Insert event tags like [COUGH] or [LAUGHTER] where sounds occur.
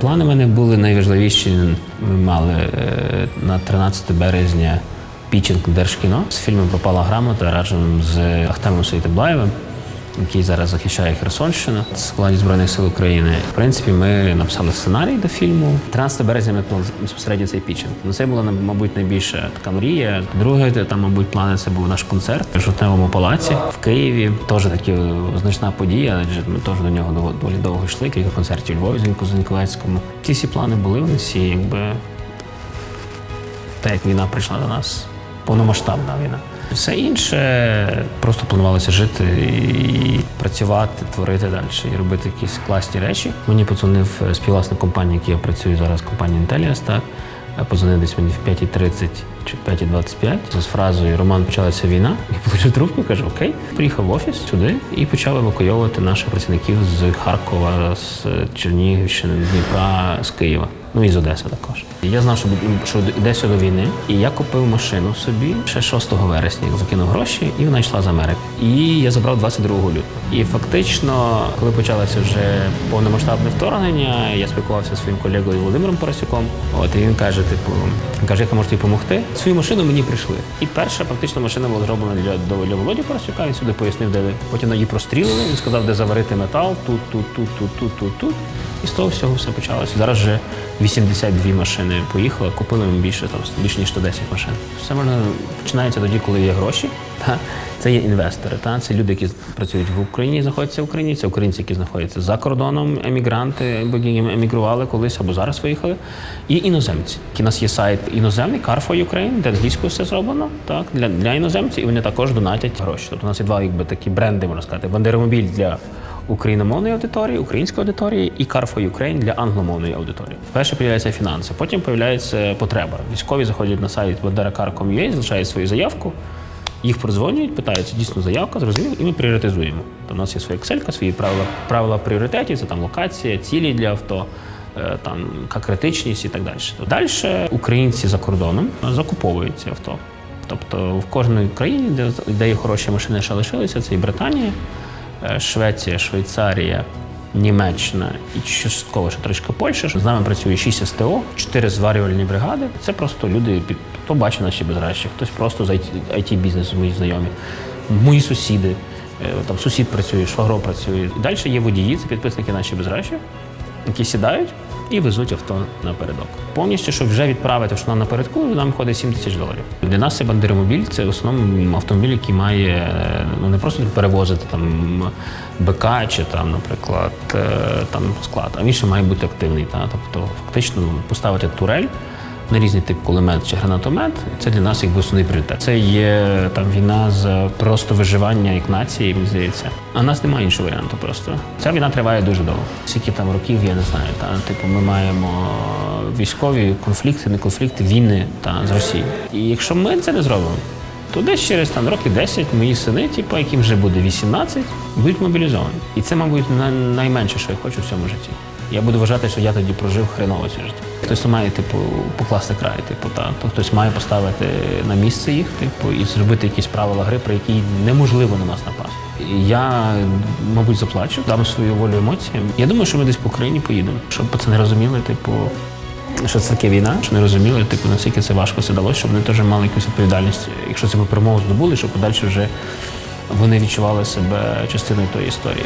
Плани мене були найважливіші. Ми мали е, на 13 березня пічинг Держкіно з фільмом Пропала грамота разом з Ахтемом Сейтеблаєвим, який зараз захищає Херсонщину в складі Збройних сил України. В принципі, ми написали сценарій до фільму. 13 березня ми безпосередньо цей пічинг. Ну, це була мабуть найбільша така мрія. Друге, там, мабуть, плани це був наш концерт в жовтневому палаці в Києві. Теж таки значна подія, адже ми теж до нього доволі довго йшли. Кілька концертів у Львові, Зіньку Зіньковецькому. Ці всі плани були, вони всі якби та як війна прийшла до нас, повномасштабна війна. Все інше просто планувалося жити і працювати, творити далі і робити якісь класні речі. Мені подзвонив е, співвласник компанії, в я працюю зараз, компанія Intellias, так. Е, Подзвонив десь мені в 5.30 чи в 5.25 з фразою Роман почалася війна. І положив трубку, каже: Окей, приїхав в офіс сюди і почав евакуйовувати наших працівників з Харкова, з Чернігівщини, Дніпра, з Києва. Ну і з Одеси також. Я знав, що, що йдеться до війни, і я купив машину собі ще 6 вересня, закинув гроші, і вона йшла з Америки. І я забрав 22 лютого. І фактично, коли почалося вже повномасштабне вторгнення, я спілкувався зі своїм колегою Володимиром Поросюком. От і він каже: типу, каже, як я можу допомогти? Свою машину мені прийшли. І перша практично машина була зроблена для, для Володі Поросюка. Він сюди пояснив, де. Потім її прострілили. Він сказав, де заварити метал, тут, тут, тут, тут, тут, тут, тут. І з того всього все почалося. Зараз вже 82 машини поїхали, купили ми більше там більше ніж 110 машин. Все можна починається тоді, коли є гроші. [LAUGHS] Та це є інвестори. Та це люди, які працюють в Україні, знаходяться в Україні. Це українці, які знаходяться за кордоном, емігранти, які емігрували колись або зараз виїхали. І іноземці. У нас є сайт іноземний Car for Ukraine, де англійською все зроблено. Так для, для іноземців, і вони також донатять гроші. Тобто у нас є два якби такі бренди, можна сказати. Бандеромобіль для україномовної аудиторії, української аудиторії і Car for Ukraine для англомовної аудиторії. Перше появляються фінанси, потім появляється потреба. Військові заходять на сайт banderakar.com.ua, залишають свою заявку. Їх продзвонюють, питаються дійсно заявка, зрозуміло, і ми пріоритизуємо. То у нас є своя Excel, свої правила, правила пріоритетів, це там локація, цілі для авто, е, там яка критичність і так далі. Далі українці за кордоном закуповують ці авто. Тобто в кожній країні, де, де є хороші машини, ще лишилися, це і Британія, Швеція, Швейцарія, Німеччина і частково ще трошки Польща. З нами працює 6 СТО, 4 зварювальні бригади. Це просто люди, під- хто бачить наші безращі, хтось просто з it бізнесу мої знайомі, мої сусіди. Е, Там сусід працює, швагро працює. І далі є водії, це підписники наші безращі, які сідають і везуть авто напередок. Повністю, щоб вже відправити, що нам напередку, нам ходить 7 тисяч доларів. Для нас це бандеромобіль, це в основному автомобіль, який має ну не просто перевозити там БК чи там, наприклад, е, там склад, а він ще має бути активний. Та? Тобто, фактично поставити турель. На різний тип кулемет чи гранатомет, це для нас якби основний пріоритет. Це є там війна з просто виживання як нації, мені здається. А в нас немає іншого варіанту. Просто ця війна триває дуже довго. Скільки там років, я не знаю. Та типу, ми маємо військові конфлікти, не конфлікти, війни та з Росією. І якщо ми це не зробимо, то десь через там років 10 мої сини, типу, яким вже буде 18, будуть мобілізовані. І це, мабуть, на- найменше, що я хочу в цьому житті. Я буду вважати, що я тоді прожив хреново це життя. Хтось має, типу, покласти край, типу, та то хтось має поставити на місце їх, типу, і зробити якісь правила гри, про які неможливо на нас напасти. Я, мабуть, заплачу, дам свою волю емоціям. Я думаю, що ми десь по Україні поїдемо, щоб пацани розуміли, типу, що це таке війна, що не розуміли, типу, наскільки це важко все далося, щоб вони теж мали якусь відповідальність, якщо це перемогу здобули, щоб подальше вже вони відчували себе частиною тої історії.